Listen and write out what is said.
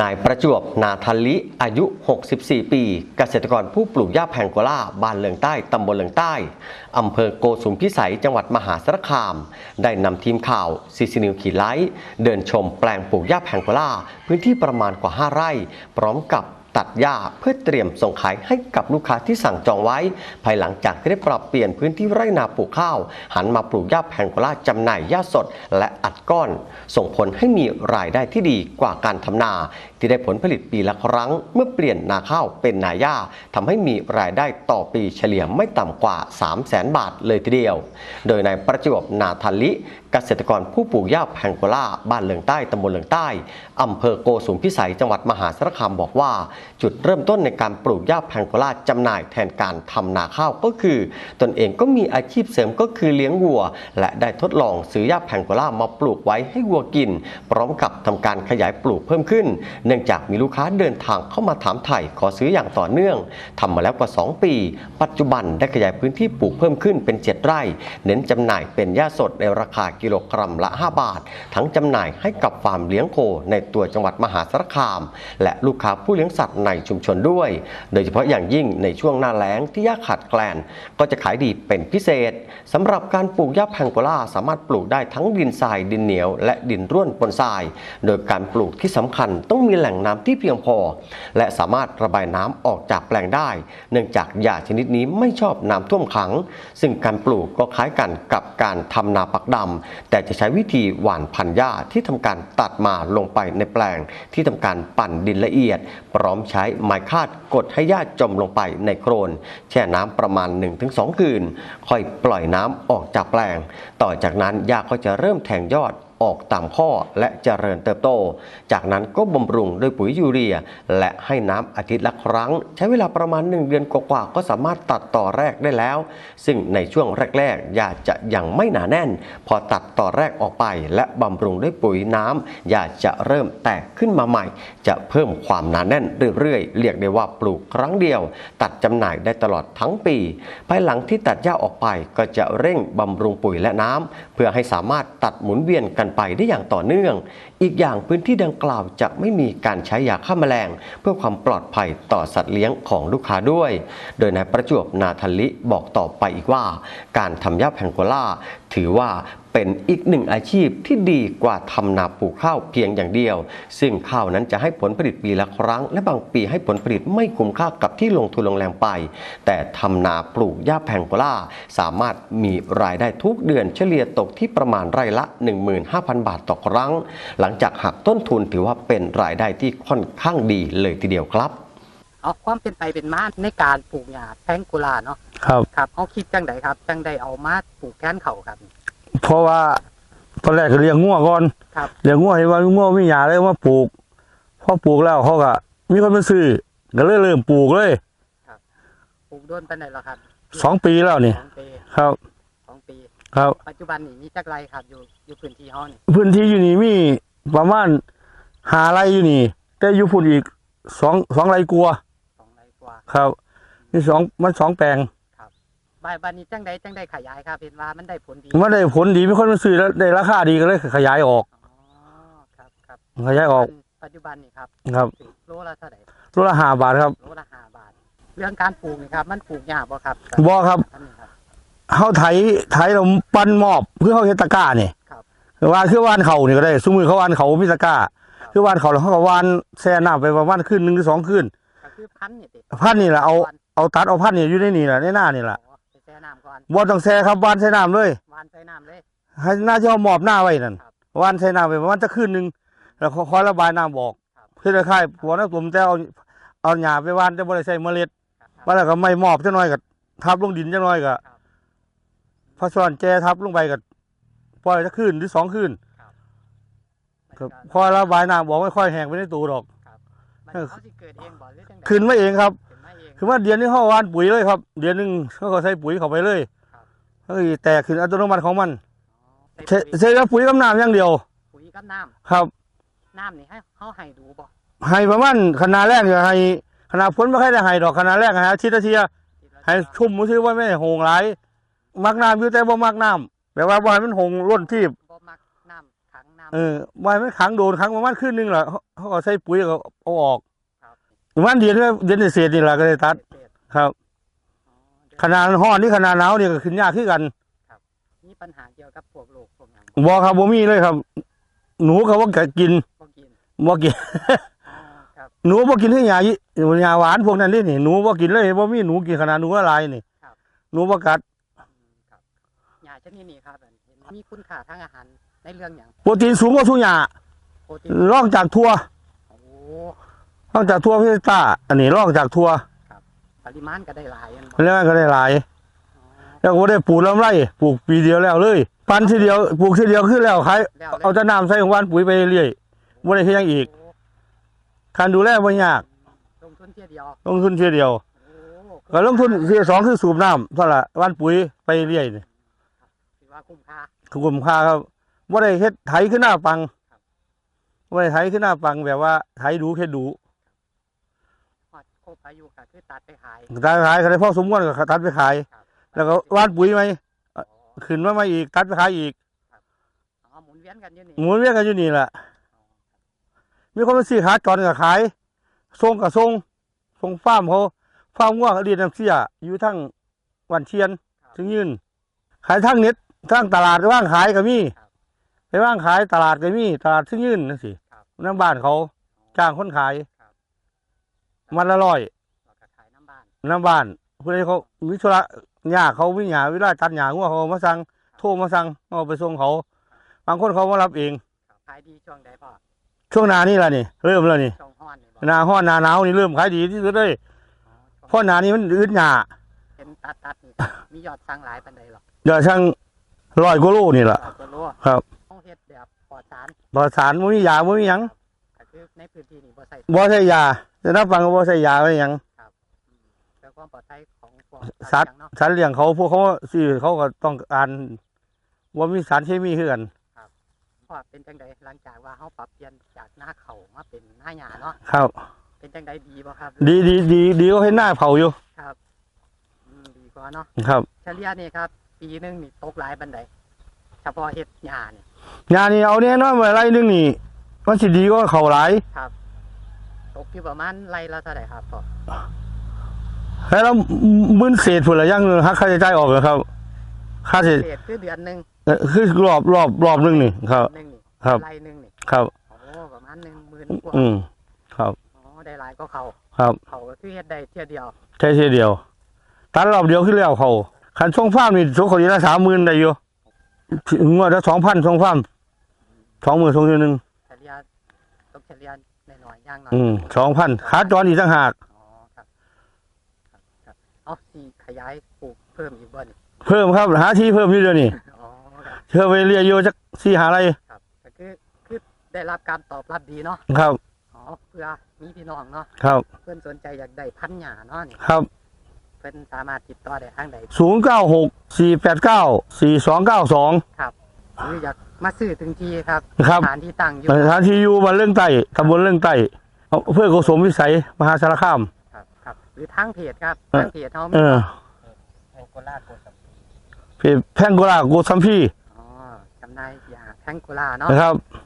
นายประจวบนาทันลิอายุ 64 ปี เกษตรกรผู้ปลูกหญ้าแพงโกล่าบ้านเลืองใต้ตำบลเลืองใต้อำเภอโกสุมพิสัยจังหวัดมหาสารคาม ได้นำทีมข่าวซีซีนิวขีไลท์เดินชมแปลงปลูกหญ้าแพงโกล่าพื้นที่ประมาณกว่า 5 ไร่ พร้อมกับ ตัดหญ้าเพื่อเตรียมส่งขายให้กับลูกค้าที่สั่งจองไว้ ภายหลังจากที่ได้ปรับเปลี่ยนพื้นที่ไร่นาปลูกข้าว หันมาปลูกหญ้าแพงโกล่าจำหน่ายหญ้าสดและอัดก้อน ส่งผลให้มีรายได้ที่ดีกว่าการทำนา ที่ได้ผลผลิตปีละครั้ง เมื่อเปลี่ยนนาข้าวเป็นนาหญ้าทำให้มีรายได้ต่อปีเฉลี่ยไม่ต่ำกว่า 3 0 0แสนบาทเลยทีเดียว โดยนายประจวบนาทันลิเกษตรกรผู้ปลูกหญ้าแพงโกล่าบ้านเลืองใต้ตำบลเลืองใต้อำเภอโกสุมพิสัยจังหวัดมหาสารคามบอกว่า จุดเริ่มต้นในการปลูกหญ้าแพงโกล่าจำหน่ายแทนการทำนาข้าวก็คือ ตนเองก็มีอาชีพเสริมก็คือเลี้ยงวัว และได้ทดลองซื้อหญ้าแพงโกล่ามาปลูกไว้ให้วัวกิน พร้อมกับทำการขยายปลูกเพิ่มขึ้นเนื่องจากมีลูกค้าเดินทางเข้ามาถามไถ่ขอซื้ออย่างต่อเนื่องทำมาแล้วกว่า 2 ปี ปัจจุบันได้ขยายพื้นที่ปลูกเพิ่มขึ้นเป็น 7 ไร่ เน้นจำหน่ายเป็นหญ้าสดในราคากิโลกรัมละ 5 บาท ทั้งจำหน่ายให้กับฟาร์มเลี้ยงโคในตัวจังหวัดมหาสารคาม และลูกค้าผู้เลี้ยงสัตว์ในชุมชนด้วย โดยเฉพาะอย่างยิ่งในช่วงหน้าแล้งที่หญ้าขาดแคลนก็จะขายดีเป็นพิเศษสำหรับการปลูกหญ้าแพงโกล่าสามารถปลูกได้ทั้งดินทรายดินเหนียว และดินร่วนปนทราย โดยการปลูกที่สำคัญต้องมีแหล่งน้ำที่เพียงพอ และสามารถระบายน้ำออกจากแปลงได้ เนื่องจากหญ้าชนิดนี้ไม่ชอบน้ำท่วมขัง ซึ่งการปลูกก็คล้ายกันกับการทำนาปักดำแต่จะใช้วิธีหว่านพันหญ้าที่ทำการตัดมาลงไปในแปลง ที่ทำการปั่นดินละเอียด พร้อมใช้ไม้คาดกดให้หญ้าจมลงไปในโคลนแช่น้ำประมาณ 1-2 คืน ค่อยปล่อยน้ำออกจากแปลง ต่อจากนั้นหญ้าก็จะเริ่มแทงยอดออกตามข้อและเจริญเติบโต จากนั้นก็บำรุงด้วยปุ๋ยยูเรีย และให้น้ำอาทิตย์ละครั้ง ใช้เวลาประมาณ 1 เดือนกว่าๆก็สามารถตัดต่อแรกได้แล้ว ซึ่งในช่วงแรกๆหญ้าจะยังไม่หนาแน่น พอตัดต่อแรกออกไป และบำรุงด้วยปุ๋ยน้ำหญ้าจะเริ่มแตกขึ้นมาใหม่ จะเพิ่มความหนาแน่นเรื่อยๆเรียกได้ว่าปลูกครั้งเดียว ตัดจำหน่ายได้ตลอดทั้งปี ภายหลังที่ตัดหญ้าออกไปก็จะเร่งบำรุงปุ๋ยและน้ำเพื่อให้สามารถตัดหมุนเวียนกันไปได้อย่างต่อเนื่อง อีกอย่างพื้นที่ดังกล่าวจะไม่มีการใช้ยาฆ่าแมลง เพื่อความปลอดภัยต่อสัตว์เลี้ยงของลูกค้าด้วย โดยนายประจวบนาทลิบอกต่อไปอีกว่า การทำยาแพงโกล่า ถือว่าเป็นอีกหนึ่งอาชีพที่ดีกว่าทำนาปลูกข้าวเพียงอย่างเดียว ซึ่งข้าวนั้นจะให้ผลผลิตปีละครั้ง และบางปีให้ผลผลิตไม่คุ้มค่ากับที่ลงทุนลงแรงไป แต่ทำนาปลูกหญ้าแพงโกล่า สามารถมีรายได้ทุกเดือนเฉลี่ยตกที่ประมาณไร่ละ 15,000 บาทต่อครั้ง หลังจากหักต้นทุนถือว่าเป็นรายได้ที่ค่อนข้างดีเลยทีเดียวครับเอาความเป็นไปเป็นมาในการปลูกหญ้าแพงกุลาเนาะ ครับ ครับเขาคิดจังไดครับจังไดเอามาปลูกแกนเขาครับ เพราะว่าตอนแรกก็เลี้ยงงัวก่อนครับเลี้ยงงัวเห็นว่างัวไม่หยาเลยมาปลูกพอปลูกแล้วเขาก็มีคนมาซื้อก็เลยเริ่มปลูกเลยปลูกโดนไปไหนแล้วครับสองปีแล้วนี่สองปีครับสองปี ครับ ปัจจุบันนี่มีจักไรครับ อยู่อยู่พื้นที่เฮานี่พื้นที่อยู่นี่มีประมาณหาไรอยู่นี่แต่อยู่พุ่นอีกสองสองไรกลัวาสองไรกว่าครับนี่สองมันสองแปลง บ้านบ้านนี้จังไดจังไดขยายครับเห็นว่ามันได้ผลดีมันได้ผลดีมีคนมาซื้อแล้วได้ราคาดีก็เลยขยายออกอ๋อครับครับขยายออก ปัจจุบันนี่ครับครับถึงโลละเท่าไหร่รถละห้าบาทครับโลละห้าบาท เรื่องการปลูกนี่ครับ มันปลูกยากบ่ครับบ่ครับอันนี้ครับเขาไถไถเราปั้นมอบเพื่อเขาเฮ็ดตะกร้านี่ครับคือว่านคือว่านเขานี่ก็ได้สมมือเขาว่านเขามีตะกร้าครับคือว่านเขาแล้วเขาก็ว่านแช่น้ำไปประมาณคืนหนึ่งหรือสองคืนก็คือพันธุ์นี่ติพันธุ์นี่แหละเอาเอาตัดเอาพันธุ์นี่อยู่ในนี่แหละในหน้านี่แหละอ๋อไปแช่ น้ำก่อนบ่ต้องแช่ครับว่านใช้น้ำเลยหวานใส่น้ำเลย ให้หน้าที่เขามอบหน้าไว้นั่นครับว่านใช้น้ำไปประมาณจะคืนหนึ่งแล้วคอยระบายน้ำบอกครับ เพื่อจะค่ายผัวนักผมแต่เอาเอาหญ้าไปว่านแต่บ่ได้ใส่เมล็ดครับว่าแล้วก็ไม่มอบจังน้อยก็ทับลงดินจังน้อยก็ครับพอสอนแจทับลงไปก็ปล่อยจะคืนหรือสองคืนครับพอระบายน้ำบอกไม่ค่อยแห้งไปในตู้ดอก มันเขาสิเกิดเองบ่หรือจังใด ขึ้นมาเองครับขึ้นมาเอง คือว่าเดือนนี้เขาหวานปุ๋ยเลยครับ เดือนหนึ่งเขาก็ใส่ปุ๋ยเข้าไปเลยครับเฮ้ยแตกขึ้นอัตโนมัติของมันใส่ใช้ปุ๋ยใช้แต่ปุ๋ยกับน้ำอย่างเดียว ปุ๋ยกับน้ครับำน้ำนี่ให้เขาให้ดูบ่ให้ประมาณขนาดแรกเนี่ยให้ขนาดพ้นไม่ค่อยได้ให้ดอกขนาดแรกให้อาทิตย์ละเทียทีละให้ชุ่มมือซื้อไว้ไม่ให้โหงหลายมักน้ำอยู่แต่บ่มักน้ำแปลว่าบ่ให้มันโหงล้นที่บ่มักน้ำขังน้เออไว้มันขังโดนขังประมาณคืนนึงแหละเขาเขาก็ใส่ปุ๋ยก็เอาออกครับ ประมาณเดือนเดือนเศษนี่แหละก็เลยตัดเศษครับอ๋อเดี๋ยวขนาดร้อนนี่ขนาดหนาวนี่ก็ขึ้นยากขึ้นกันมีปัญหาเกี่ยวกับพวกโรคพวกหยังบอครับบ่มีเลยครับ หนูเขาว่ากินบ่กินบ่กินอ๋อครับหนูบ่กินที่หญ้ายี่หญ้าหวานพวกนั้นนี่นี่หนูบ่กินเลยบ่มีหนูกินขนาดหนูละลายนี่ครับหนูบ่กัดอืมครับยาชนิดนี้ครับเห็นมีคุณค่าทางอาหารในเรื่องหยังโปรตีนสูงกว่าทุกหญ้าโปรตีนรองจากทั่ว โอ้รองจากทั่วพิซซ่าอันนี้รองจากทั่วปริมาณก็ได้หลายอันบ่แล้วมันก็ได้หลายอ๋อแล้วก็บ่ได้ปลูกลำไรปลูกปีเดียวแล้วเลย ปันทีเดียวปลูกทีเดียวขึ้นแล้วขายแล้วเอาแต่น้ำใส่ของหวานปุ๋ยไปเรื่อยบ่ได้เฮ็ดหยังอีกโอ้การดูแลบ่ยากลงทุนเที่ยวเดียวลงทุนทีเดียวโอ้ก็ลงทุนที่สองคือสูบน้ำเท่านั้นละหวานปุ๋ยไปเรื่อยนี่ถือว่าคุ้มค่าคุ้มค่าครับบ่ได้เฮ็ดไถขึ้นหน้าปังบ่ได้ไถขึ้นหน้าปังแบบว่าไถดูแค่ดูฮ อดครบอายุก็คือตัดไปขายตัดไปขายก็ได้พอสมควรก็ตัดไปขาย ครับแล้วก็หวานปุ๋ยไหมอ๋อขึ้นมาใหม่อีกตัดไปขายอีกอ๋อหมุนเวียนกันอยู่นี่หมุนเวียนกันอยู่นี่แหละมีคนมาซื้อขาจรก็ขายส่งก็ส่งส่งฟาร์มเขาฟาร์มง่วงอดีตน้ำเสียอยู่ทั้งวันเชียน ถึงยืน ขายทั้งเน็ตทั้งตลาดว่างขายก็มีไปว่างขายตลาดก็มีตลาดถึงยืนนั่นสิน้ำบ้านเขาจ้างคนขาย มันละร้อยเราก็ขายน้ำบ้านน้ำบ้านเพื่อให้เขาวิธุระหญ้าเขาวิหญ้าเวลาตัดหญ้างัวเขามาสั่งโทรมาสั่งเอาไปส่งเขา บางคนเขามารับเองครับขายดีช่วงใดพ่อช่วงหนานี่แหละนี่ เริ่มแล้วนี่ช่วงฮ้อนนี่บ่หนาห้อนหนาหนาวนี่เริ่มขายดีที่สุดเลยอ๋อช่วงเพราะหนานี้มันอึดหญ้าเป็นตัดตัดนี่มียอดสั่งหลายปานใดหรอกเดี๋ยวช่างร้อยกว่าโลนี่แหละ เราก็รู้ครับ ต้องเฮ็ดแบบปลอดสารบอสารบ่มียาบ่มีหยังก็คือในพื้นที่นี่บ่ใส่บ่ใส่ยา แต่นับฟังก็บ่ใส่ยาไว้หยังเพื่อความปลอดภัยของพวกสัตว์เนาะ สัตว์เลี้ยงเขาพวกเขาสิเขาก็ต้องการว่ามีสารเคมีคือกัน พ่อเป็นจังใดหลังจากว่าเฮาปรับเปลี่ยนจากหน้าเขามาเป็นหน้าหญ้าเนาะ ครับ เป็นจังใดดีบ่ครับดีดีดีดีก็ให้หน้าเผาอยู่ ครับอืมดีกว่าเนาะครับเฉลี่ยนี่ครับ ปีหนึงนี่ตกหลายปานใดเฉพาะเฮ็ดหญ้านี่ยานี่เอาแน่นอนว่าไรนึงนี่ มันสิดีก็เขาหลายครับต กอยู่ประมาณไร่ละเท่าไหร่ครับพ่อแล้วเรามื่นเศษพุ่นละอยังหักค่าใช้จ่ายออกเหรอครับ ค่าเศษเศษคือเดือนหนึงเอ่อคือรอบรอบรอบนึงนี่ครับ หนึงนี่ครับ ไร่หนึงนี่ครับ โอ้ประมาณหนึ่งหมื่นกว่าอืมครับอ๋อได้หลายก็เขาครับเขาก็คือเฮ็ดได้เที่ยวเดียวใช้เทียเดียวตัดรอบเดียวขึ้นแล้วเขาคันช่องฟ้าร์มนี่ช่วงเขาดีละสามหมื่นได้อยู่งวดละสองพันช่องฟ้าร์มสองหมื่นสองเดือนหนึ่งเฉลี่ยตกเฉลี่ยน้อ ยๆอย่างน้อยอืมสองพันขาจรอีกต่างหาก อ๋อครับครับครับเอาสิขยายปลูกเพิ่มอีกบ่นี่เพิ่มครับ หาที่เพิ่มอยู่เดียวนี่อ๋อครับเชื่อไปเรียโยจักสี่หาอะไรครับก็คือคือได้รับการตอบรับดีเนาะครับ อ๋อเพื่อมีพี่น้องเนาะครับ เพื่อนสนใจอยากได้พันธุ์หญ้าเนาะนี่ครับ เพิ่นสามารถติดต่อได้ทางใดศูนย์เก้าหกสี่แปดเก้าสี่สองเก้าสอง หรืออยาก มาซื้อถึงที่ครับครับ สถานที่ตั้งอยู่ สถานที่อยู่บ้านเรื่องใต้ตำบลเรื่องใต้อำเพื่อโกสมวิสัย มหาสารคาม ครับครับหรือทางเพจครับเอ่อทางเพจเฮามีเออแองโกลาโกสัมเพจแพงโกลาโกสัมพีอ๋อจำได้ยาแพงโกลาเนาะนะครับอ